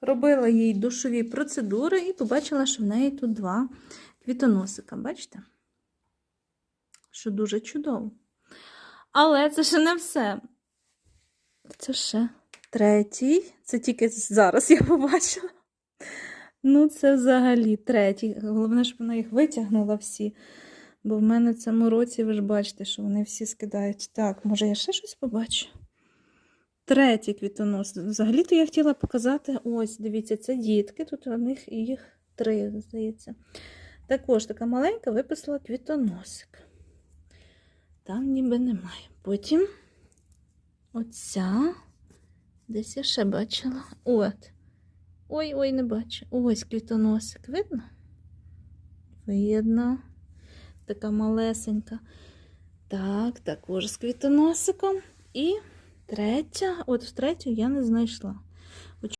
Робила їй душові процедури і побачила, що в неї тут два квітоносика. Бачите? Що дуже чудово. Але це ще не все. Це ще третій. Це тільки зараз я побачила. Ну, це взагалі третій. Головне, щоб вона їх витягнула всі. Бо в мене в цьому році, ви ж бачите, що вони всі скидають. Так, може, я ще щось побачу? Третій квітонос. Взагалі-то я хотіла показати, ось, дивіться, це дітки. Тут у них їх три, здається. Також така маленька виписала квітоносик. Там ніби немає. Потім оця. Десь я ще бачила. От. Ой-ой, не бачу. Ось квітоносик. Видно? Видно. Така малесенька. Так, також з квітоносиком. І Третя, от в третю я не знайшла.